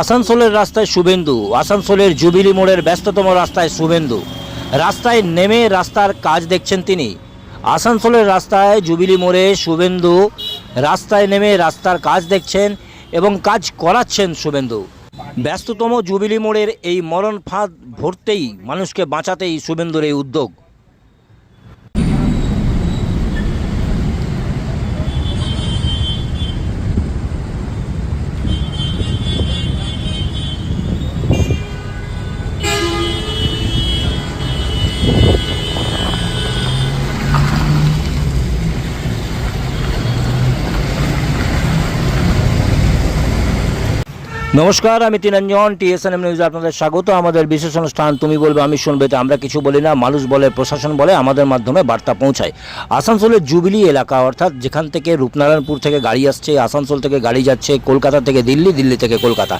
আসানসোলের রাস্তায় শুভেন্দু, আসানসোলের জুবিলি মোড়ের ব্যস্ততম রাস্তায় শুভেন্দু। রাস্তায় নেমে রাস্তার কাজ দেখছেন তিনি। আসানসোলের রাস্তায় জুবিলি মোড়ে শুভেন্দু, রাস্তায় নেমে রাস্তার কাজ দেখছেন এবং কাজ করাচ্ছেন শুভেন্দু। ব্যস্ততম জুবিলি মোড়ের এই মরণ ফাঁদ ভরতেই, মানুষকে বাঁচাতেই শুভেন্দুর এই উদ্যোগ। নমস্কার, আমি তিনঞ্জন টিএসএনএম নিউজে আপনাদের স্বাগত। আমাদের বিশেষ অনুষ্ঠান, তুমি বলবে, আমি শুনবে আমরা কিছু বলি না। মানুষ বলে, প্রশাসন বলে, আমাদের মাধ্যমে বার্তা পৌঁছায়। আসানসোলের জুবিলি এলাকা, অর্থাৎ যেখান থেকে রূপনারায়ণপুর থেকে গাড়ি আসছে, আসানসোল থেকে গাড়ি যাচ্ছে, কলকাতা থেকে দিল্লি দিল্লি থেকে কলকাতা।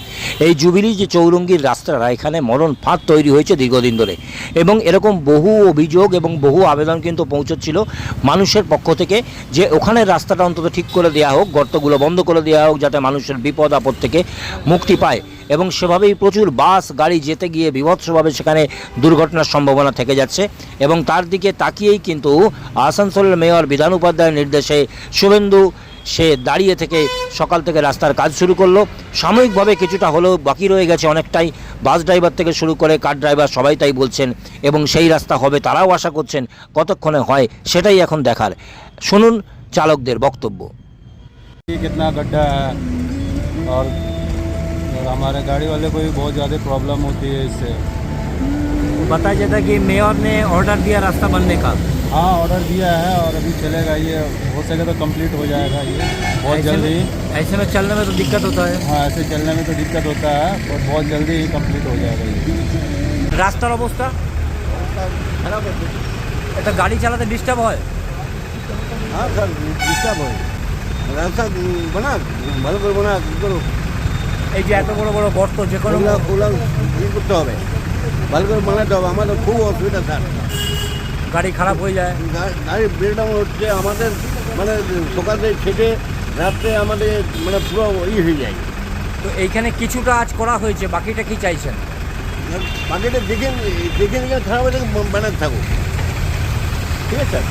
এই জুবিলি যে চৌরঙ্গির রাস্তাটা, এখানে মরণ ফাঁদ তৈরি হয়েছে দীর্ঘদিন ধরে। এবং এরকম বহু অভিযোগ এবং বহু আবেদন কিন্তু পৌঁছচ্ছিল মানুষের পক্ষ থেকে যে ওখানে রাস্তাটা অন্তত ঠিক করে দেওয়া হোক, গর্তগুলো বন্ধ করে দেওয়া হোক, যাতে মানুষের বিপদ, আপদ থেকে মুক্তি পায় এবং সেভাবেই প্রচুর বাস গাড়ি যেতে গিয়ে বিভৎসভাবে সেখানে দুর্ঘটনার সম্ভাবনা থেকে যাচ্ছে এবং তার দিকে তাকিয়েই কিন্তু আসানসোলের মেয়র বিধান উপাধ্যায়ের নির্দেশে শুভেন্দু সে দাঁড়িয়ে থেকে সকাল থেকে রাস্তার কাজ শুরু করলো সাময়িকভাবে কিছুটা হলেও বাকি রয়ে গেছে অনেকটাই বাস ড্রাইভার থেকে শুরু করে কার ড্রাইভার সবাই তাই বলছেন এবং সেই রাস্তা হবে তারাও আশা করছেন কতক্ষণে হয় সেটাই এখন দেখার শুনুন চালকদের বক্তব্য ये कितना गड्ढा है और, और हमारे गाड़ी वाले को भी बहुत ज़्यादा प्रॉब्लम होती है इससे बताया जाता है कि मेयर ने ऑर्डर दिया रास्ता बनने का हाँ ऑर्डर दिया है और अभी चलेगा ये हो सके तो कंप्लीट हो जाएगा ये बहुत ऐसे जल्दी में- ऐसे में चलने में तो दिक्कत होता है हाँ ऐसे चलने में तो दिक्कत होता है और बहुत जल्दी ही कंप्लीट हो जाएगा ये রাস্তার অবস্থা এটা গাড়ি চালাতে ডিস্টার্ব হয় हाँ सर डिस्टर्ब हो रास्ता बना ভালো করে বনা কি করো এই যে এত বড় বড় গর্ত যে কোনো ই করতে হবে। ভালো করে বানাতে হবে। আমাদের খুব অসুবিধা স্যার। গাড়ি খারাপ হয়ে যায়। গাড়ি ব্রেকডাউন হচ্ছে আমাদের মানে সকাল থেকে খেটে রাত্রে আমাদের মানে পুরো ই হয়ে যায়। তো এইখানে কিছুটা আজ করা হয়েছে বাকিটা কি চাইছেন? বাকিটা দেখে দেখে দেখে খারাপ হয়ে বানাতে থাকুক। ঠিক আছে? স্যার